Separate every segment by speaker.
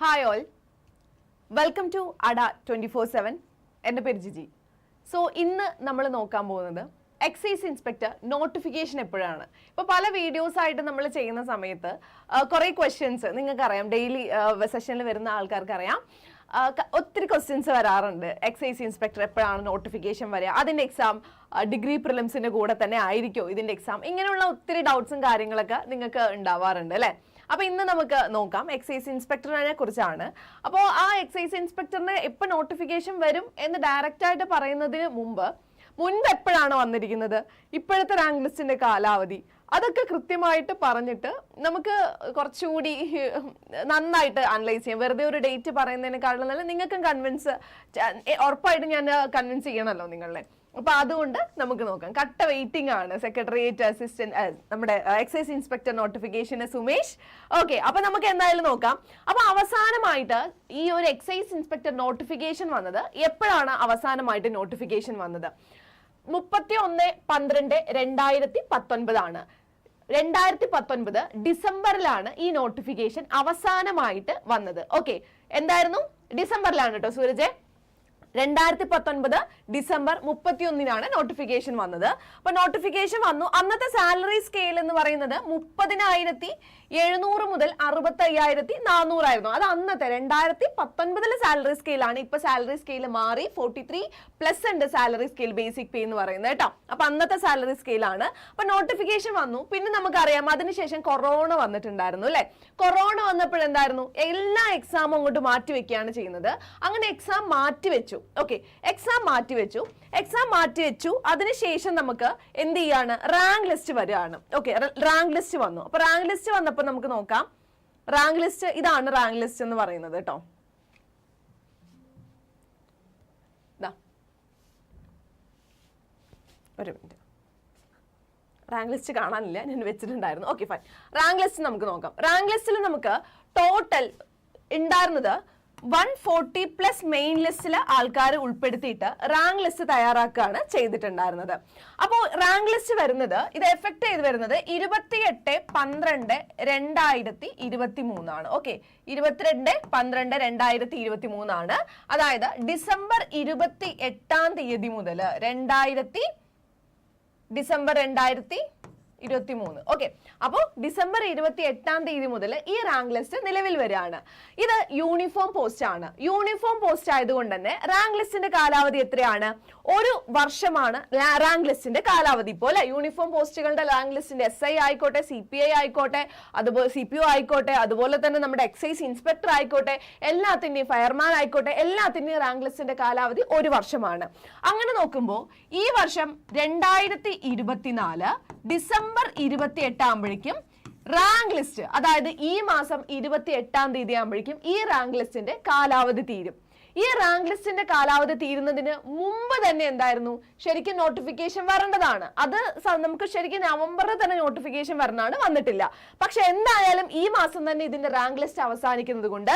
Speaker 1: Hi all welcome to Adda twenty four seven എന്റെ പേര് Jiji. So ഇന്ന് നമ്മൾ നോക്കാൻ പോകുന്നത് എക്സൈസ് ഇൻസ്പെക്ടർ നോട്ടിഫിക്കേഷൻ എപ്പോഴാണ്? ഇപ്പോൾ പല വീഡിയോസ് ആയിട്ട് നമ്മൾ ചെയ്യുന്ന സമയത്ത് കുറേ ക്വസ്റ്റ്യൻസ് നിങ്ങൾക്കറിയാം. ഡെയിലി സെഷനിൽ വരുന്ന ആൾക്കാർക്ക് അറിയാം ഒത്തിരി ക്വസ്റ്റ്യൻസ് വരാറുണ്ട്. എക്സൈസ് ഇൻസ്പെക്ടർ എപ്പോഴാണ് നോട്ടിഫിക്കേഷൻ വരിക? അതിന്റെ എക്സാം ഡിഗ്രി പ്രിലിംസിന്റെ കൂടെ തന്നെ ആയിരിക്കുമോ ഇതിന്റെ എക്സാം ഇങ്ങനെയുള്ള ഒത്തിരി ഡൗട്ട്സും കാര്യങ്ങളൊക്കെ നിങ്ങൾക്ക് ഉണ്ടാവാറുണ്ട് അല്ലേ? അപ്പൊ ഇന്ന് നമുക്ക് നോക്കാം. എക്സൈസ് ഇൻസ്പെക്ടറിനെ കുറിച്ചാണ്. അപ്പോൾ ആ എക്സൈസ് ഇൻസ്പെക്ടറിന് എപ്പോൾ നോട്ടിഫിക്കേഷൻ വരും എന്ന് ഡയറക്റ്റ് ആയിട്ട് പറയുന്നതിന് മുമ്പ് മുൻപ് എപ്പോഴാണ് വന്നിരിക്കുന്നത്? ഇപ്പോഴത്തെ റാങ്ക് ലിസ്റ്റിന്റെ കാലാവധി. അതൊക്കെ കൃത്യമായിട്ട് പറഞ്ഞിട്ട് നമുക്ക് കുറച്ചുകൂടി നന്നായിട്ട് അനലൈസ് ചെയ്യാം. വെറുതെ ഒരു ഡേറ്റ് പറയുന്നതിനേക്കാളും നല്ല നിങ്ങൾക്കും കൺവിൻസ് ഉറപ്പായിട്ടും ഞാൻ കൺവിൻസ് ചെയ്യണമല്ലോ നിങ്ങളെ. അപ്പൊ അതുകൊണ്ട് നമുക്ക് നോക്കാം. കട്ട വെയിറ്റിംഗ് ആണ് സെക്രട്ടേറിയറ്റ് അസിസ്റ്റന്റ് നമ്മുടെ എക്സൈസ് ഇൻസ്പെക്ടർ നോട്ടിഫിക്കേഷന് സുമേഷ്. ഓക്കെ അപ്പൊ നമുക്ക് എന്തായാലും നോക്കാം. അപ്പൊ അവസാനമായിട്ട് ഈ ഒരു എക്സൈസ് ഇൻസ്പെക്ടർ നോട്ടിഫിക്കേഷൻ വന്നത് എപ്പോഴാണ് അവസാനമായിട്ട് നോട്ടിഫിക്കേഷൻ വന്നത്? മുപ്പത്തി ഒന്ന് പന്ത്രണ്ട് രണ്ടായിരത്തി പത്തൊൻപതാണ് രണ്ടായിരത്തി പത്തൊൻപത് ഡിസംബറിലാണ് ഈ നോട്ടിഫിക്കേഷൻ അവസാനമായിട്ട് വന്നത്. ഓക്കെ എന്തായിരുന്നു? ഡിസംബറിലാണ് കേട്ടോ സൂരജ്. രണ്ടായിരത്തി പത്തൊൻപത് ഡിസംബർ മുപ്പത്തിയൊന്നിനാണ് നോട്ടിഫിക്കേഷൻ വന്നത്. അപ്പൊ നോട്ടിഫിക്കേഷൻ വന്നു. അന്നത്തെ സാലറി സ്കെയിൽ എന്ന് പറയുന്നത് മുപ്പതിനായിരത്തി എഴുന്നൂറ് മുതൽ അറുപത്തി അയ്യായിരത്തി നാനൂറായിരുന്നു അത് അന്നത്തെ രണ്ടായിരത്തി പത്തൊൻപതിലെ സാലറി സ്കെയിലാണ് ഇപ്പൊ സാലറി സ്കെയിൽ മാറി ഫോർട്ടി ത്രീ പ്ലസ് ഉണ്ട് സാലറി സ്കെയിൽ ബേസിക് പേ എന്ന് പറയുന്നത് കേട്ടോ. അപ്പൊ അന്നത്തെ സാലറി സ്കെയിലാണ് അപ്പൊ നോട്ടിഫിക്കേഷൻ വന്നു. പിന്നെ നമുക്കറിയാം അതിനുശേഷം കൊറോണ വന്നിട്ടുണ്ടായിരുന്നു അല്ലെ? കൊറോണ വന്നപ്പോഴെന്തായിരുന്നു? എല്ലാ എക്സാമും അങ്ങോട്ട് മാറ്റി വെക്കുകയാണ് ചെയ്യുന്നത്. അങ്ങനെ എക്സാം മാറ്റി വെച്ചു ഓക്കെ എക്സാം മാറ്റി വെച്ചു എക്സാം മാറ്റി വെച്ചു അതിനുശേഷം നമുക്ക് എന്ത് ചെയ്യാണ്? റാങ്ക് ലിസ്റ്റ് വരികയാണ്. ഓക്കെ റാങ്ക് ലിസ്റ്റ് വന്നു. അപ്പൊ റാങ്ക് ലിസ്റ്റ് വന്നപ്പോൾ നമുക്ക് നോക്കാം. റാങ്ക് ലിസ്റ്റ് ഇതാണ് റാങ്ക് ലിസ്റ്റ് എന്ന് പറയുന്നത് കേട്ടോ. ഒരു മിനിറ്റ് റാങ്ക് ലിസ്റ്റ് കാണാനില്ല. ഞാൻ വെച്ചിട്ടുണ്ടായിരുന്നു. ഓക്കെ ഫൈൻ റാങ്ക് ലിസ്റ്റ് നമുക്ക് നോക്കാം. റാങ്ക് ലിസ്റ്റിൽ നമുക്ക് ടോട്ടൽ ഉണ്ടായിരുന്നത് വൺ ഫോർട്ടി പ്ലസ് മെയിൻ ലിസ്റ്റിൽ ആൾക്കാർ ഉൾപ്പെടുത്തിയിട്ട് റാങ്ക് ലിസ്റ്റ് തയ്യാറാക്കുകയാണ് ചെയ്തിട്ടുണ്ടായിരുന്നത്. അപ്പോൾ റാങ്ക് ലിസ്റ്റ് വരുന്നത് ഇത് എഫക്ട് ചെയ്ത് വരുന്നത് ഇരുപത്തിയെട്ട് പന്ത്രണ്ട് രണ്ടായിരത്തി ഇരുപത്തി മൂന്നാണ് ഓക്കെ ഇരുപത്തിരണ്ട് പന്ത്രണ്ട് രണ്ടായിരത്തി ഇരുപത്തി മൂന്നാണ് അതായത് ഡിസംബർ ഇരുപത്തി എട്ടാം തീയതി മുതൽ രണ്ടായിരത്തി ഡിസംബർ രണ്ടായിരത്തി ഇരുപത്തി മൂന്ന് ഓക്കെ അപ്പോൾ ഡിസംബർ ഇരുപത്തി എട്ടാം തീയതി മുതൽ ഈ റാങ്ക് ലിസ്റ്റ് നിലവിൽ വരികയാണ്. ഇത് യൂണിഫോം പോസ്റ്റ് ആണ്. യൂണിഫോം പോസ്റ്റ് ആയതുകൊണ്ട് തന്നെ റാങ്ക് ലിസ്റ്റിന്റെ കാലാവധി എത്രയാണ്? ഒരു വർഷമാണ് റാങ്ക് ലിസ്റ്റിന്റെ കാലാവധി. ഇപ്പോൾ അല്ലെ? യൂണിഫോം പോസ്റ്റുകളുടെ റാങ്ക് ലിസ്റ്റിന്റെ എസ് ഐ ആയിക്കോട്ടെ സി പി ഐ ആയിക്കോട്ടെ അതുപോലെ സി പി ഒ ആയിക്കോട്ടെ അതുപോലെ തന്നെ നമ്മുടെ എക്സൈസ് ഇൻസ്പെക്ടർ ആയിക്കോട്ടെ എല്ലാത്തിന്റെയും ഫയർമാൻ ആയിക്കോട്ടെ എല്ലാത്തിന്റെയും റാങ്ക് ലിസ്റ്റിന്റെ കാലാവധി ഒരു വർഷമാണ്. അങ്ങനെ നോക്കുമ്പോൾ ഈ വർഷം രണ്ടായിരത്തി ഇരുപത്തിനാല് ഡിസംബർ ഇരുപത്തി എട്ടാകുമ്പോഴേക്കും റാങ്ക് ലിസ്റ്റ് അതായത് ഈ മാസം ഇരുപത്തി എട്ടാം തീയതി ആകുമ്പോഴേക്കും ഈ റാങ്ക് ലിസ്റ്റിന്റെ കാലാവധി തീരും. ഈ റാങ്ക് ലിസ്റ്റിന്റെ കാലാവധി തീരുന്നതിന് മുമ്പ് തന്നെ എന്തായിരുന്നു? ശരിക്കും നോട്ടിഫിക്കേഷൻ വരേണ്ടതാണ്. അത് നമുക്ക് ശരിക്കും നവംബറിൽ തന്നെ നോട്ടിഫിക്കേഷൻ വരണതാണ് വന്നിട്ടില്ല. പക്ഷെ എന്തായാലും ഈ മാസം തന്നെ ഇതിന്റെ റാങ്ക് ലിസ്റ്റ് അവസാനിക്കുന്നത് കൊണ്ട്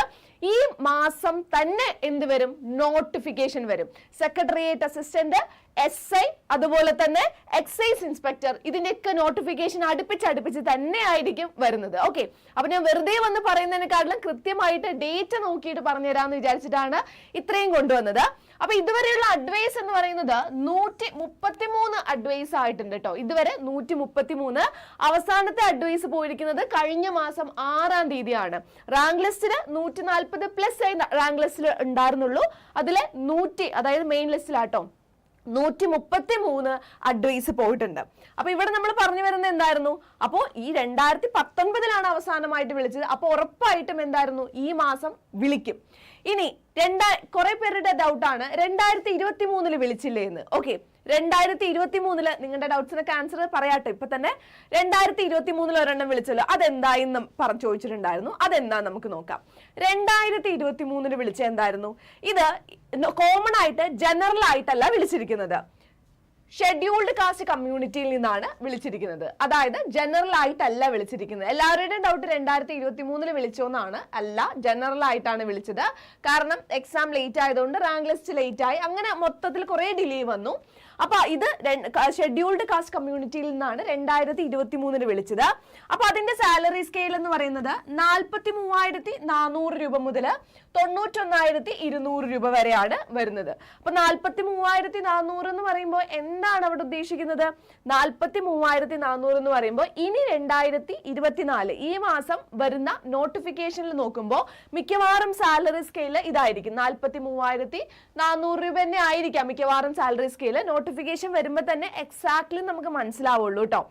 Speaker 1: ഈ മാസം തന്നെ എന്ത് വരും? നോട്ടിഫിക്കേഷൻ വരും. സെക്രട്ടേറിയറ്റ് അസിസ്റ്റന്റ് എസ് ഐ അതുപോലെ തന്നെ എക്സൈസ് ഇൻസ്പെക്ടർ ഇതിന്റെയൊക്കെ നോട്ടിഫിക്കേഷൻ അടുപ്പിച്ച് അടുപ്പിച്ച് തന്നെ ആയിരിക്കും വരുന്നത്. ഓക്കെ അപ്പൊ ഞാൻ വെറുതെ വന്ന് പറയുന്നതിനെക്കാട്ടിലും കൃത്യമായിട്ട് ഡേറ്റ് നോക്കിയിട്ട് പറഞ്ഞുതരാമെന്ന് വിചാരിച്ചിട്ടാണ് ഇത്രയും കൊണ്ടുവന്നത്. അപ്പൊ ഇതുവരെയുള്ള അഡ്വൈസ് എന്ന് പറയുന്നത് നൂറ്റി മുപ്പത്തി മൂന്ന് അഡ്വൈസ് ആയിട്ടുണ്ട് കേട്ടോ ഇതുവരെ നൂറ്റി മുപ്പത്തി മൂന്ന് അവസാനത്തെ അഡ്വൈസ് പോയിരിക്കുന്നത് കഴിഞ്ഞ മാസം ആറാം തീയതിയാണ്. റാങ്ക് ലിസ്റ്റിൽ നൂറ്റി നാൽപ്പത് പ്ലസ് ആയി റാങ്ക് ലിസ്റ്റിൽ ഉണ്ടായിരുന്നുള്ളൂ. അതിലെ നൂറ്റി അതായത് മെയിൻ ലിസ്റ്റിലാട്ടോ നൂറ്റി മുപ്പത്തി മൂന്ന് അഡ്വൈസ് പോയിട്ടുണ്ട്. അപ്പൊ ഇവിടെ നമ്മൾ പറഞ്ഞു വരുന്നത് എന്തായിരുന്നു? അപ്പോൾ ഈ രണ്ടായിരത്തി പത്തൊൻപതിലാണ് അവസാനമായിട്ട് വിളിച്ചത്. അപ്പൊ ഉറപ്പായിട്ടും എന്തായിരുന്നു? ഈ മാസം വിളിക്കും. ഇനി രണ്ടാ കുറെ പേരുടെ ഡൗട്ടാണ് രണ്ടായിരത്തി ഇരുപത്തി മൂന്നിൽ വിളിച്ചില്ലേ എന്ന്. ഓക്കെ രണ്ടായിരത്തി ഇരുപത്തി മൂന്നിൽ നിങ്ങളുടെ ഡൗട്ട്സിനൊക്കെ ആൻസർ പറയാട്ടെ. ഇപ്പൊ തന്നെ രണ്ടായിരത്തി ഇരുപത്തി മൂന്നിൽ ഒരെണ്ണം വിളിച്ചല്ലോ. അതെന്തായെന്നും പറഞ്ഞു ചോദിച്ചിട്ടുണ്ടായിരുന്നു. അതെന്താ നമുക്ക് നോക്കാം. രണ്ടായിരത്തി ഇരുപത്തി മൂന്നിൽ വിളിച്ച എന്തായിരുന്നു? ഇത് കോമൺ ആയിട്ട് ജനറൽ ആയിട്ടല്ല വിളിച്ചിരിക്കുന്നത്. ഷെഡ്യൂൾഡ് കാസ്റ്റ് കമ്മ്യൂണിറ്റിയിൽ നിന്നാണ് വിളിച്ചിരിക്കുന്നത്. അതായത് ജനറൽ ആയിട്ടല്ല വിളിച്ചിരിക്കുന്നത്. എല്ലാവരുടെയും ഡൗട്ട് രണ്ടായിരത്തി ഇരുപത്തി മൂന്നിൽ വിളിച്ചോന്നാണ് അല്ല ജനറൽ ആയിട്ടാണ് വിളിച്ചത്. കാരണം എക്സാം ലേറ്റ് ആയതുകൊണ്ട് റാങ്ക് ലിസ്റ്റ് ലേറ്റ് ആയി. അങ്ങനെ മൊത്തത്തിൽ കുറെ ഡിലേ വന്നു. അപ്പൊ ഇത് ഷെഡ്യൂൾഡ് കാസ്റ്റ് കമ്മ്യൂണിറ്റിയിൽ നിന്നാണ് രണ്ടായിരത്തി ഇരുപത്തി മൂന്നിന് വിളിച്ചത്. അപ്പൊ അതിന്റെ സാലറി സ്കെയിൽ എന്ന് പറയുന്നത് നാൽപ്പത്തി മൂവായിരത്തി നാനൂറ് രൂപ മുതൽ തൊണ്ണൂറ്റൊന്നായിരത്തി ഇരുന്നൂറ് രൂപ വരെയാണ് വരുന്നത്. അപ്പൊ നാൽപ്പത്തി മൂവായിരത്തി നാനൂറ് എന്ന് പറയുമ്പോൾ എന്താണ് അവിടെ ഉദ്ദേശിക്കുന്നത്? നാൽപ്പത്തി മൂവായിരത്തി നാനൂറ് എന്ന് പറയുമ്പോൾ ഇനി രണ്ടായിരത്തി ഇരുപത്തിനാല് ഈ മാസം വരുന്ന നോട്ടിഫിക്കേഷനിൽ നോക്കുമ്പോൾ മിക്കവാറും സാലറി സ്കെയിൽ ഇതായിരിക്കും. നാൽപ്പത്തി മൂവായിരത്തി നാനൂറ് രൂപ തന്നെ ആയിരിക്കാം മിക്കവാറും സാലറി സ്കെയിൽ നോട്ടിഫിക്കേഷൻ വരുമ്പോൾ തന്നെ എക്സാക്ട്ലി നമുക്ക് മനസ്സിലാവുള്ളൂ കേട്ടോ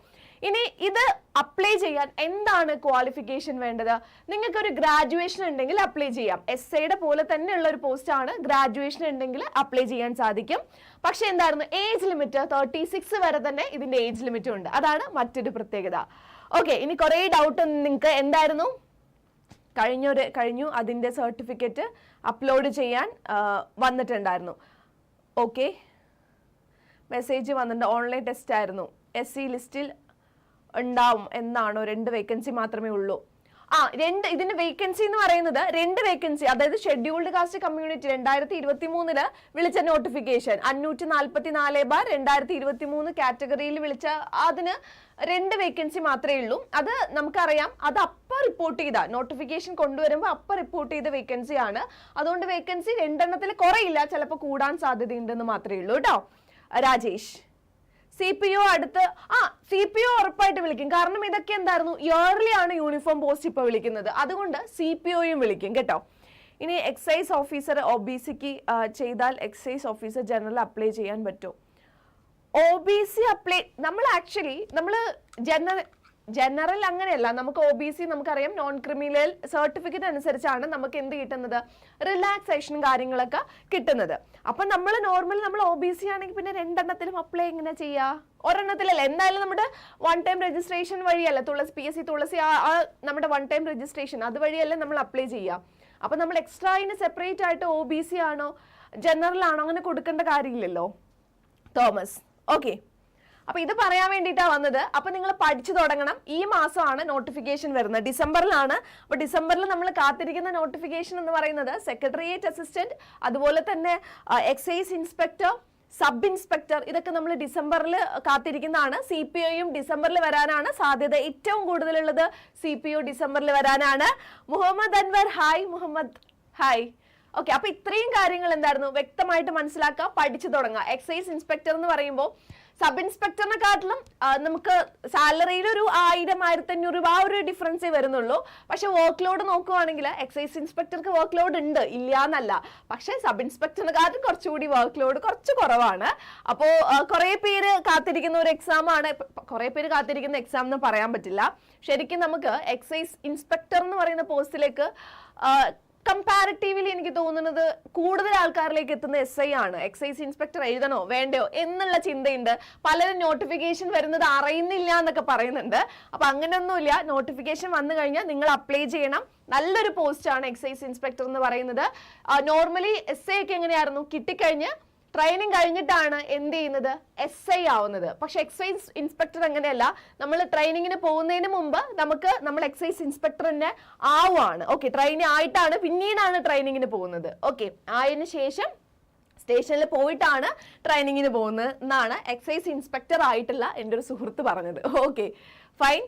Speaker 1: ഇനി ഇത് അപ്ലൈ ചെയ്യാൻ എന്താണ് ക്വാളിഫിക്കേഷൻ വേണ്ടത്? നിങ്ങൾക്ക് ഒരു ഗ്രാജുവേഷൻ ഉണ്ടെങ്കിൽ അപ്ലൈ ചെയ്യാം. എസ് ഐയുടെ പോലെ തന്നെയുള്ള ഒരു പോസ്റ്റ് ആണ് ഗ്രാജുവേഷൻ ഉണ്ടെങ്കിൽ അപ്ലൈ ചെയ്യാൻ സാധിക്കും. പക്ഷെ എന്തായിരുന്നു? ഏജ് ലിമിറ്റ് തേർട്ടി സിക്സ് വരെ തന്നെ ഇതിന്റെ ഏജ് ലിമിറ്റ് ഉണ്ട്. അതാണ് മറ്റൊരു പ്രത്യേകത. ഓക്കെ ഇനി കുറേ ഡൗട്ട് നിങ്ങൾക്ക് എന്തായിരുന്നു? കഴിഞ്ഞൊരു കഴിഞ്ഞു അതിന്റെ സർട്ടിഫിക്കറ്റ് അപ്ലോഡ് ചെയ്യാൻ വന്നിട്ടുണ്ടായിരുന്നു. ഓക്കെ മെസ്സേജ് വന്നിട്ടുണ്ട്. ഓൺലൈൻ ടെസ്റ്റ് ആയിരുന്നു. എസ് സി ലിസ്റ്റിൽ ഉണ്ടാവും എന്നാണോ? രണ്ട് വേക്കൻസി മാത്രമേ ഉള്ളൂ. ആ രണ്ട് ഇതിന്റെ വേക്കൻസി എന്ന് പറയുന്നത് രണ്ട് വേക്കൻസി അതായത് ഷെഡ്യൂൾഡ് കാസ്റ്റ് കമ്മ്യൂണിറ്റി രണ്ടായിരത്തി ഇരുപത്തി മൂന്നിൽ വിളിച്ച നോട്ടിഫിക്കേഷൻ അഞ്ഞൂറ്റി നാൽപ്പത്തി നാല് ബാർ രണ്ടായിരത്തി ഇരുപത്തി മൂന്ന് കാറ്റഗറിയിൽ വിളിച്ച അതിന് രണ്ട് വേക്കൻസി മാത്രമേ ഉള്ളൂ. അത് നമുക്കറിയാം. അത് അപ്പം റിപ്പോർട്ട് ചെയ്ത നോട്ടിഫിക്കേഷൻ കൊണ്ടുവരുമ്പോൾ അപ്പം റിപ്പോർട്ട് ചെയ്ത വേക്കൻസി ആണ്. അതുകൊണ്ട് വേക്കൻസി രണ്ടെണ്ണത്തിൽ കുറയില്ല. ചിലപ്പോൾ കൂടാൻ സാധ്യതയുണ്ടെന്ന് മാത്രമേ ഉള്ളൂ കേട്ടോ. രാജേഷ്. സി പി ഒ അടുത്ത് ആ സി പി ഒ ഉറപ്പായിട്ട് വിളിക്കും. കാരണം ഇതൊക്കെ എന്തായിരുന്നു? ഇയർലി ആണ് യൂണിഫോം പോസ്റ്റ് ഇപ്പൊ വിളിക്കുന്നത്. അതുകൊണ്ട് സി പി ഒയും വിളിക്കും കേട്ടോ. ഇനി എക്സൈസ് ഓഫീസർ ഒ ബി സിക്ക് ചെയ്താൽ എക്സൈസ് ഓഫീസർ ജനറൽ അപ്ലൈ ചെയ്യാൻ പറ്റുമോ ഒ ബി സി അപ്ലൈ നമ്മൾ ആക്ച്വലി നമ്മൾ ജനറൽ ജനറൽ അങ്ങനെയല്ല. നമുക്ക് ഒ ബി സി നമുക്കറിയാം. നോൺ ക്രിമിനൽ സർട്ടിഫിക്കറ്റ് അനുസരിച്ചാണ് നമുക്ക് എന്ത് കിട്ടുന്നത്? റിലാക്സേഷനും കാര്യങ്ങളൊക്കെ കിട്ടുന്നത്. അപ്പം നമ്മൾ നോർമൽ നമ്മൾ ഒ ബി സി ആണെങ്കിൽ പിന്നെ രണ്ടെണ്ണത്തിലും അപ്ലൈ എങ്ങനെ ചെയ്യുക ഒരെണ്ണത്തിലല്ല. എന്തായാലും നമ്മുടെ വൺ ടൈം രജിസ്ട്രേഷൻ വഴിയല്ല. Thulasi P S C Thulasi നമ്മുടെ വൺ ടൈം രജിസ്ട്രേഷൻ അതുവഴിയല്ലേ നമ്മൾ അപ്ലൈ ചെയ്യുക അപ്പം നമ്മൾ എക്സ്ട്രാ അതിന് സെപ്പറേറ്റ് ആയിട്ട് ഒ ബി സി ആണോ? ജനറൽ ആണോ? അങ്ങനെ കൊടുക്കേണ്ട കാര്യമില്ലല്ലോ. തോമസ് ഓക്കെ അപ്പൊ ഇത് പറയാൻ വേണ്ടിയിട്ടാണ് വന്നത്. അപ്പൊ നിങ്ങൾ പഠിച്ചു തുടങ്ങണം. ഈ മാസമാണ് നോട്ടിഫിക്കേഷൻ വരുന്നത്. ഡിസംബറിലാണ്. അപ്പൊ ഡിസംബറിൽ നമ്മൾ കാത്തിരിക്കുന്ന നോട്ടിഫിക്കേഷൻ എന്ന് പറയുന്നത് സെക്രട്ടേറിയറ്റ് അസിസ്റ്റന്റ് അതുപോലെ തന്നെ എക്സൈസ് ഇൻസ്പെക്ടർ സബ് ഇൻസ്പെക്ടർ ഇതൊക്കെ നമ്മൾ ഡിസംബറിൽ കാത്തിരിക്കുന്നതാണ്. സി പി ഒയും ഡിസംബറിൽ വരാനാണ് സാധ്യത ഏറ്റവും കൂടുതലുള്ളത്. സി പി ഒ ഡിസംബറിൽ വരാനാണ്. Muhammad Anwar hi Muhammad. Hi okay അപ്പൊ ഇത്രയും കാര്യങ്ങൾ എന്തായിരുന്നു? വ്യക്തമായിട്ട് മനസ്സിലാക്കുക പഠിച്ചു തുടങ്ങുക എക്സൈസ് ഇൻസ്പെക്ടർ എന്ന് പറയുമ്പോൾ സബ് ഇൻസ്പെക്ടറിനെക്കാട്ടിലും കാട്ടിലും നമുക്ക് സാലറിയിൽ ഒരു ആയിരം ആയിരത്തി അഞ്ഞൂറ് രൂപ ആ ഒരു ഡിഫറൻസേ വരുന്നുള്ളൂ. പക്ഷെ വർക്ക് ലോഡ് നോക്കുവാണെങ്കിൽ എക്സൈസ് ഇൻസ്പെക്ടർക്ക് വർക്ക് ലോഡ് ഉണ്ട്. ഇല്ല എന്നല്ല പക്ഷെ സബ് ഇൻസ്പെക്ടറിനെക്കാട്ടും കുറച്ചുകൂടി വർക്ക് ലോഡ് കുറച്ച് കുറവാണ്. അപ്പോൾ കുറേ പേര് കാത്തിരിക്കുന്ന ഒരു എക്സാമാണ് കുറേ പേര് കാത്തിരിക്കുന്ന എക്സാം എന്ന് പറയാൻ പറ്റില്ല. ശരിക്കും നമുക്ക് എക്സൈസ് ഇൻസ്പെക്ടർ എന്ന് പറയുന്ന പോസ്റ്റിലേക്ക് കമ്പാരിറ്റീവ്ലി എനിക്ക് തോന്നുന്നത് കൂടുതൽ ആൾക്കാരിലേക്ക് എത്തുന്ന എസ് ഐ ആണ്. എക്സൈസ് ഇൻസ്പെക്ടർ എഴുതണോ വേണ്ടയോ എന്നുള്ള ചിന്തയുണ്ട്. പലരും നോട്ടിഫിക്കേഷൻ വരുന്നത് അറിയുന്നില്ല എന്നൊക്കെ പറയുന്നുണ്ട്. അപ്പൊ അങ്ങനെയൊന്നുമില്ല നോട്ടിഫിക്കേഷൻ വന്നു കഴിഞ്ഞാൽ നിങ്ങൾ അപ്ലൈ ചെയ്യണം. നല്ലൊരു പോസ്റ്റാണ് എക്സൈസ് ഇൻസ്പെക്ടർ എന്ന് പറയുന്നത്. നോർമലി എസ് ഐ ഒക്കെ എങ്ങനെയായിരുന്നു? കിട്ടിക്കഴിഞ്ഞ് ട്രെയിനിങ് കഴിഞ്ഞിട്ടാണ് എന്ത് ചെയ്യുന്നത്? എസ് ഐ ആവുന്നത്. പക്ഷെ എക്സൈസ് ഇൻസ്പെക്ടർ അങ്ങനെയല്ല. നമ്മൾ ട്രെയിനിങ്ങിന് പോകുന്നതിന് മുമ്പ് നമുക്ക് നമ്മൾ എക്സൈസ് ഇൻസ്പെക്ടറിനെ ആവുകയാണ് ഓക്കെ ട്രെയിനിങ് ആയിട്ടാണ് പിന്നീടാണ് ട്രെയിനിങ്ങിന് പോകുന്നത്. ഓക്കെ ആയതിനു ശേഷം സ്റ്റേഷനിൽ പോയിട്ടാണ് ട്രെയിനിങ്ങിന് പോകുന്നത് എന്നാണ് എക്സൈസ് ഇൻസ്പെക്ടർ ആയിട്ടുള്ള എന്റെ ഒരു സുഹൃത്ത് പറഞ്ഞത്. ഓക്കെ ഫൈൻ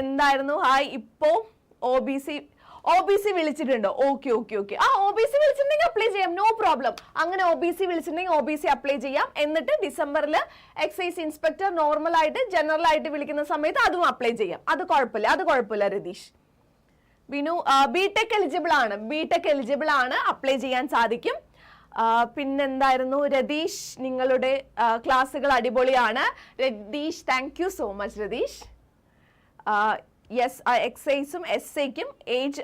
Speaker 1: എന്തായിരുന്നു? ഹായ് ഇപ്പോൾ O B C O B C വിളിച്ചിട്ടുണ്ട്. ഓക്കെ ഓക്കെ ഓക്കെ ആ ഒ ബി സി വിളിച്ചിട്ടുണ്ടെങ്കിൽ അപ്ലൈ ചെയ്യാം. നോ പ്രോബ്ലം അങ്ങനെ ഒ ബി സി വിളിച്ചിട്ടുണ്ടെങ്കിൽ ഒ ബി സി അപ്ലൈ ചെയ്യാം. എന്നിട്ട് ഡിസംബറിൽ എക്സൈസ് ഇൻസ്പെക്ടർ നോർമൽ ആയിട്ട് ജനറൽ ആയിട്ട് വിളിക്കുന്ന സമയത്ത് അതും അപ്ലൈ ചെയ്യാം. അത് കുഴപ്പമില്ല. അത് കുഴപ്പമില്ല Ratheesh. Vinu B tech eligible ആണ്. ബി ടെക് എലിജിബിൾ ആണ്. അപ്ലൈ ചെയ്യാൻ സാധിക്കും. പിന്നെന്തായിരുന്നു? രതീഷ് നിങ്ങളുടെ ക്ലാസ്സുകൾ അടിപൊളിയാണ്. Ratheesh thank you so much Ratheesh. Yes എക്സൈസും S ഐക്കും ഏജ്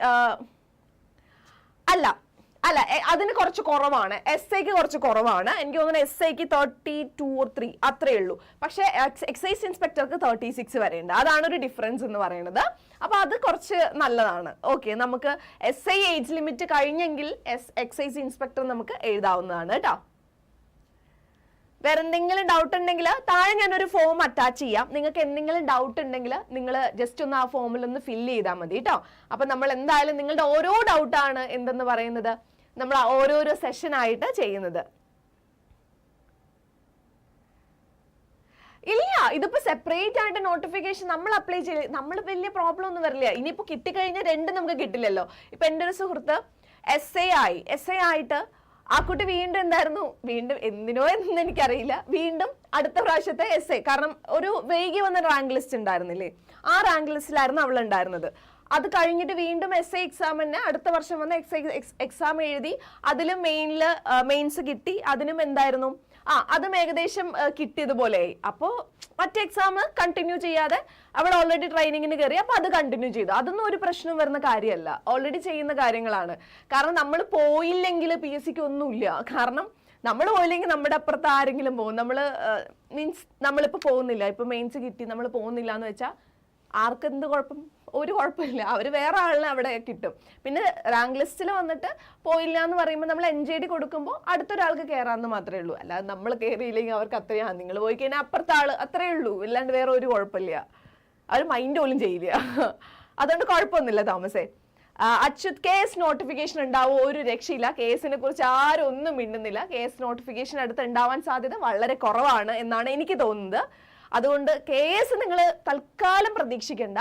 Speaker 1: അല്ല അല്ല അതിന് കുറച്ച് കുറവാണ്. എസ് ഐക്ക് കുറച്ച് കുറവാണ്. എനിക്ക് തോന്നുന്നു എസ് ഐക്ക് തേർട്ടി ടു ഓർ ത്രീ അത്രേ ഉള്ളൂ. പക്ഷേ എക്സൈസ് ഇൻസ്പെക്ടർക്ക് തേർട്ടി സിക്സ് വരെ ഉണ്ട്. അതാണ് ഒരു ഡിഫറൻസ് എന്ന് പറയുന്നത്. അപ്പൊ അത് കുറച്ച് നല്ലതാണ്. ഓക്കെ നമുക്ക് എസ് ഐ ഏജ് ലിമിറ്റ് കഴിഞ്ഞെങ്കിൽ എസ് എക്സൈസ് ഇൻസ്പെക്ടർ നമുക്ക് എഴുതാവുന്നതാണ് കേട്ടോ വേറെ എന്തെങ്കിലും ഡൗട്ട് ഉണ്ടെങ്കിൽ താഴെ ഞാനൊരു ഫോം അറ്റാച്ച് ചെയ്യാം. നിങ്ങൾക്ക് എന്തെങ്കിലും ഡൗട്ട് ഉണ്ടെങ്കിൽ നിങ്ങൾ ജസ്റ്റ് ഒന്ന് ആ ഫോമിൽ ഒന്ന് ഫില്ല് ചെയ്താൽ മതി കേട്ടോ അപ്പൊ നമ്മൾ എന്തായാലും നിങ്ങളുടെ ഓരോ ഡൗട്ടാണ് എന്തെന്ന് പറയുന്നത്? നമ്മൾ ഓരോരോ സെഷൻ ആയിട്ട് ഇല്ല ഇതിപ്പോ സെപ്പറേറ്റ് ആയിട്ട് നോട്ടിഫിക്കേഷൻ നമ്മൾ അപ്ലൈ ചെയ്ത് നമ്മൾ വലിയ പ്രോബ്ലം ഒന്നും വരില്ല. ഇനിയിപ്പോ കിട്ടിക്കഴിഞ്ഞാൽ രണ്ടും നമുക്ക് കിട്ടില്ലല്ലോ. ഇപ്പൊ എന്റെ ഒരു സുഹൃത്ത് എസ് എ ആയി എസ് എ ആയിട്ട് ആ കുട്ടി വീണ്ടും എന്തായിരുന്നു? വീണ്ടും എന്തിനോ എന്ന് എനിക്കറിയില്ല. വീണ്ടും അടുത്ത പ്രാവശ്യത്തെ എസ് എ കാരണം ഒരു വൈകി വന്ന റാങ്ക് ലിസ്റ്റ് ഉണ്ടായിരുന്നില്ലേ? ആ റാങ്ക് ലിസ്റ്റിലായിരുന്നു അവൾ ഉണ്ടായിരുന്നത്. അത് കഴിഞ്ഞിട്ട് വീണ്ടും എസ് ഐ എക്സാമിന് അടുത്ത വർഷം വന്ന് എക്സ് എക്സാം എഴുതി അതിലും മെയിനിൽ മെയിൻസ് കിട്ടി. അതിനും എന്തായിരുന്നു? ആ അതും ഏകദേശം കിട്ടിയതുപോലെ അപ്പോൾ മറ്റേ എക്സാം കണ്ടിന്യൂ ചെയ്യാതെ അവൾ ഓൾറെഡി ട്രെയിനിങ്ങിന് കയറി അപ്പോൾ അത് കണ്ടിന്യൂ ചെയ്തു. അതൊന്നും ഒരു പ്രശ്നം വരുന്ന കാര്യമല്ല. ഓൾറെഡി ചെയ്യുന്ന കാര്യങ്ങളാണ്. കാരണം നമ്മൾ പോയില്ലെങ്കിൽ പി എസ് സിക്ക് ഒന്നുമില്ല. കാരണം നമ്മൾ പോയില്ലെങ്കിൽ നമ്മുടെ അപ്പുറത്ത് ആരെങ്കിലും പോകും. നമ്മൾ മീൻസ് നമ്മളിപ്പോൾ പോകുന്നില്ല. ഇപ്പൊ മെയിൻസ് കിട്ടി നമ്മൾ പോകുന്നില്ല എന്ന് വെച്ചാൽ ആർക്കെന്ത് കുഴപ്പം? ഒരു കുഴപ്പമില്ല. അവർ വേറെ ആളിനെ അവിടെ കിട്ടും. പിന്നെ റാങ്ക് ലിസ്റ്റിൽ വന്നിട്ട് പോയില്ല എന്ന് പറയുമ്പോൾ നമ്മൾ എൻ ജെ ഡി കൊടുക്കുമ്പോൾ അടുത്തൊരാൾക്ക് കയറാമെന്ന് മാത്രമേ ഉള്ളൂ. അല്ലാതെ നമ്മൾ കയറിയില്ലെങ്കിൽ അവർക്ക് അത്രയാണ് നിങ്ങൾ പോയി കഴിഞ്ഞാൽ അപ്പുറത്തെ ആൾ അത്രയേ ഉള്ളൂ. ഇല്ലാണ്ട് വേറെ ഒരു കുഴപ്പമില്ല. അവർ മൈൻഡ് പോലും ചെയ്യില്ല. അതുകൊണ്ട് കുഴപ്പമൊന്നുമില്ല താമസേ. അച്യുത് കേസ് നോട്ടിഫിക്കേഷൻ ഉണ്ടാവോ? ഒരു രക്ഷയില്ല. കേസിനെ കുറിച്ച് ആരും ഒന്നും മിണ്ടുന്നില്ല. കേസ് നോട്ടിഫിക്കേഷൻ അടുത്ത് ഉണ്ടാവാൻ സാധ്യത വളരെ കുറവാണ് എന്നാണ് എനിക്ക് തോന്നുന്നത്. അതുകൊണ്ട് കേസ് നിങ്ങൾ തൽക്കാലം പ്രതീക്ഷിക്കേണ്ട.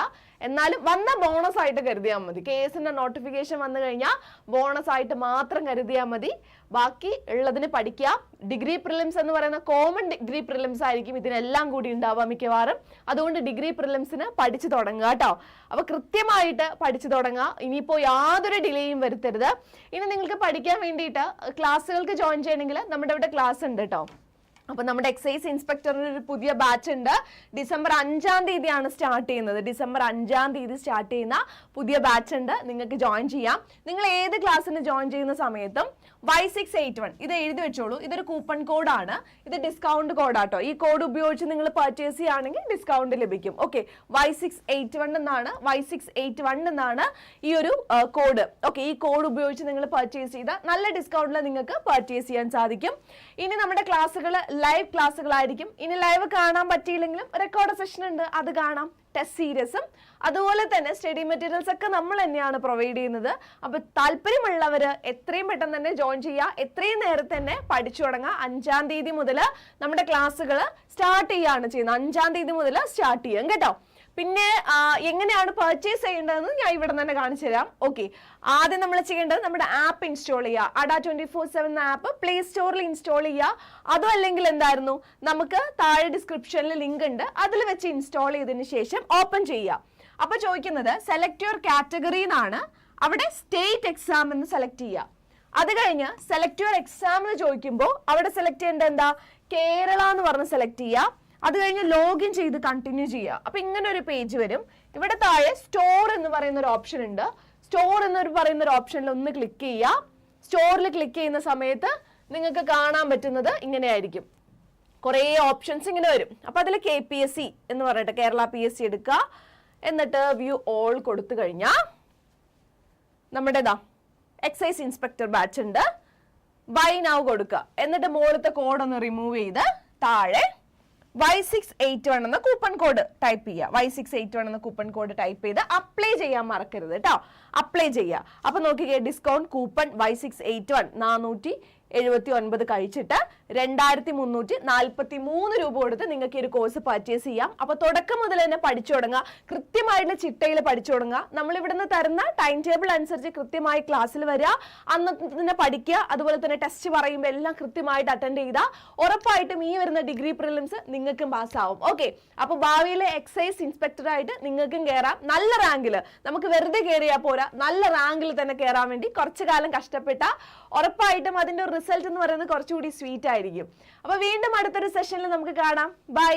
Speaker 1: എന്നാലും വന്ന ബോണസ് ആയിട്ട് കരുതിയാൽ മതി. കേസിന്റെ നോട്ടിഫിക്കേഷൻ വന്നു കഴിഞ്ഞാൽ ബോണസ് ആയിട്ട് മാത്രം കരുതിയാൽ മതി. ബാക്കി ഉള്ളതിന് പഠിക്കുക ഡിഗ്രി പ്രിലിംസ് എന്ന് പറയുന്ന കോമൺ ഡിഗ്രി പ്രിലിംസ് ആയിരിക്കും ഇതിനെല്ലാം കൂടി ഉണ്ടാവുക മിക്കവാറും. അതുകൊണ്ട് ഡിഗ്രി പ്രിലിംസിന് പഠിച്ചു തുടങ്ങുക കേട്ടോ. അപ്പൊ കൃത്യമായിട്ട് പഠിച്ചു തുടങ്ങുക. ഇനിയിപ്പോൾ യാതൊരു ഡിലേയും വരുത്തരുത്. ഇനി നിങ്ങൾക്ക് പഠിക്കാൻ വേണ്ടിയിട്ട് ക്ലാസ്സുകൾക്ക് ജോയിൻ ചെയ്യണമെങ്കിൽ നമ്മുടെ ഇവിടെ ക്ലാസ് ഉണ്ട് കേട്ടോ. അപ്പൊ നമ്മുടെ എക്സൈസ് ഇൻസ്പെക്ടറിന് ഒരു പുതിയ ബാച്ച് ഉണ്ട്. ഡിസംബർ അഞ്ചാം തീയതിയാണ് സ്റ്റാർട്ട് ചെയ്യുന്നത്. ഡിസംബർ അഞ്ചാം തീയതി സ്റ്റാർട്ട് ചെയ്യുന്ന പുതിയ ബാച്ച് ഉണ്ട്. നിങ്ങൾക്ക് ജോയിൻ ചെയ്യാം. നിങ്ങൾ ഏത് ക്ലാസ്സിന് ജോയിൻ ചെയ്യുന്ന സമയത്തും വൈ സിക്സ് എയ്റ്റ് വൺ ഇത് എഴുതി വെച്ചോളൂ. ഇതൊരു കൂപ്പൺ കോഡാണ് ഇത് ഡിസ്കൗണ്ട് കോഡാട്ടോ ഈ കോഡ് ഉപയോഗിച്ച് നിങ്ങൾ പർച്ചേസ് ചെയ്യുകയാണെങ്കിൽ ഡിസ്കൗണ്ട് ലഭിക്കും. Okay Y six eight one എന്നാണ്. വൈ സിക്സ് എയ്റ്റ് വൺ എന്നാണ് ഈ ഒരു കോഡ് ഓക്കെ ഈ കോഡ് ഉപയോഗിച്ച് നിങ്ങൾ പർച്ചേസ് ചെയ്താൽ നല്ല ഡിസ്കൗണ്ടിൽ നിങ്ങൾക്ക് പർച്ചേസ് ചെയ്യാൻ സാധിക്കും. ഇനി നമ്മുടെ ക്ലാസ്സുകൾ ലൈവ് ക്ലാസ്സുകളായിരിക്കും. ഇനി ലൈവ് കാണാൻ പറ്റിയില്ലെങ്കിലും റെക്കോർഡ് സെഷൻ ഉണ്ട്. അത് കാണാം. ടെസ്റ്റ് സീരീസും അതുപോലെ തന്നെ സ്റ്റഡി മെറ്റീരിയൽസ് ഒക്കെ നമ്മൾ തന്നെയാണ് പ്രൊവൈഡ് ചെയ്യുന്നത്. അപ്പോൾ താല്പര്യമുള്ളവർ എത്രയും പെട്ടെന്ന് തന്നെ ജോയിൻ ചെയ്യുക. എത്രയും നേരത്തെ തന്നെ പഠിച്ചു തുടങ്ങുക. അഞ്ചാം തീയതി മുതൽ നമ്മുടെ ക്ലാസ്സുകൾ സ്റ്റാർട്ട് ചെയ്യുകയാണ് ചെയ്യുന്നത്. അഞ്ചാം തീയതി മുതൽ സ്റ്റാർട്ട് ചെയ്യാം. കേട്ടോ? പിന്നെ എങ്ങനെയാണ് പർച്ചേസ് ചെയ്യേണ്ടതെന്ന് ഞാൻ ഇവിടെ തന്നെ കാണിച്ചു തരാം. ഓക്കെ ആദ്യം നമ്മൾ ചെയ്യേണ്ടത് നമ്മുടെ ആപ്പ് ഇൻസ്റ്റാൾ ചെയ്യുക. Adda twenty four seven app play സ്റ്റോറിൽ ഇൻസ്റ്റാൾ ചെയ്യുക. അതും അല്ലെങ്കിൽ എന്തായിരുന്നു? നമുക്ക് താഴെ ഡിസ്ക്രിപ്ഷനിൽ ലിങ്ക് ഉണ്ട്. അതിൽ വെച്ച് ഇൻസ്റ്റാൾ ചെയ്തതിന് ശേഷം ഓപ്പൺ ചെയ്യുക. അപ്പൊ ചോദിക്കുന്നത് സെലക്ട് യുവർ കാറ്റഗറി എന്നാണ്. അവിടെ സ്റ്റേറ്റ് എക്സാം എന്ന് സെലക്ട് ചെയ്യുക. അത് കഴിഞ്ഞ് സെലക്ട് യുവർ എക്സാം എന്ന് ചോദിക്കുമ്പോൾ അവിടെ സെലക്ട് ചെയ്യേണ്ടത് എന്താ? കേരള എന്ന് പറഞ്ഞ് സെലക്ട് ചെയ്യുക. അത് കഴിഞ്ഞ് ലോഗിൻ ചെയ്ത് കണ്ടിന്യൂ ചെയ്യുക. അപ്പൊ ഇങ്ങനെ ഒരു പേജ് വരും. ഇവിടെ താഴെ സ്റ്റോർ എന്ന് പറയുന്ന ഒരു ഓപ്ഷൻ ഉണ്ട്. സ്റ്റോർ എന്ന് പറയുന്ന ഒരു ഓപ്ഷനിൽ ഒന്ന് ക്ലിക്ക് ചെയ്യുക. സ്റ്റോറിൽ ക്ലിക്ക് ചെയ്യുന്ന സമയത്ത് നിങ്ങൾക്ക് കാണാൻ പറ്റുന്നത് ഇങ്ങനെയായിരിക്കും. കുറേ ഓപ്ഷൻസ് ഇങ്ങനെ വരും. അപ്പൊ അതിൽ കെ പി എസ് സി എന്ന് പറഞ്ഞിട്ട് കേരള പി എസ് സി എടുക്കുക. എന്നിട്ട് വ്യൂ ഓൾ കൊടുത്തു കഴിഞ്ഞാൽ നമ്മുടേതാ എക്സൈസ് ഇൻസ്പെക്ടർ ബാച്ച് ഉണ്ട്. ബൈ നാവ് കൊടുക്കുക. എന്നിട്ട് മുകളിലത്തെ കോഡ് ഒന്ന് റിമൂവ് ചെയ്ത് താഴെ വൈ സിക്സ് എയ്റ്റ് വൺ എന്ന കൂപ്പൺ കോഡ് ടൈപ്പ് ചെയ്യുക. വൈ സിക്സ് എയ്റ്റ് വൺ എന്ന കൂപ്പൺ കോഡ് ടൈപ്പ് ചെയ്ത് അപ്ലൈ ചെയ്യാൻ മറക്കരുത് കേട്ടോ അപ്ലൈ ചെയ്യുക. അപ്പൊ നോക്കിക്കേ discount coupon Y six eight one നാനൂറ്റി എഴുപത്തി ഒൻപത് കഴിച്ചിട്ട് രണ്ടായിരത്തി മുന്നൂറ്റി നാൽപ്പത്തി മൂന്ന് രൂപ കൊടുത്ത് നിങ്ങൾക്ക് ഈ ഒരു കോഴ്സ് പർച്ചേസ് ചെയ്യാം. അപ്പൊ തുടക്കം മുതൽ തന്നെ പഠിച്ചു തുടങ്ങുക. കൃത്യമായിട്ടുള്ള ചിട്ടയിൽ പഠിച്ചു തുടങ്ങുക. നമ്മൾ ഇവിടുന്ന് തരുന്ന ടൈം ടേബിൾ അനുസരിച്ച് കൃത്യമായി ക്ലാസ്സിൽ വരിക. അന്ന് തന്നെ പഠിക്കുക. അതുപോലെ തന്നെ ടെസ്റ്റ് പറയുമ്പോൾ എല്ലാം കൃത്യമായിട്ട് അറ്റൻഡ് ചെയ്താൽ ഉറപ്പായിട്ടും ഈ വരുന്ന ഡിഗ്രി പ്രിലിംസ് നിങ്ങൾക്കും പാസ്സാവും ഓക്കെ അപ്പൊ ഭാവിയിലെ എക്സൈസ് ഇൻസ്പെക്ടറായിട്ട് നിങ്ങൾക്കും കയറാം നല്ല റാങ്കിൽ നമുക്ക് വെറുതെ കയറിയാൽ പോരാ. നല്ല റാങ്കിൽ തന്നെ കയറാൻ വേണ്ടി കുറച്ചു കാലം കഷ്ടപ്പെട്ട ഉറപ്പായിട്ടും അതിന്റെ റിസൾട്ട് എന്ന് പറയുന്നത് കുറച്ചുകൂടി സ്വീറ്റ് ആയിരിക്കും. അപ്പോൾ വീണ്ടും അടുത്തൊരു സെഷനിൽ നമുക്ക് കാണാം. ബൈ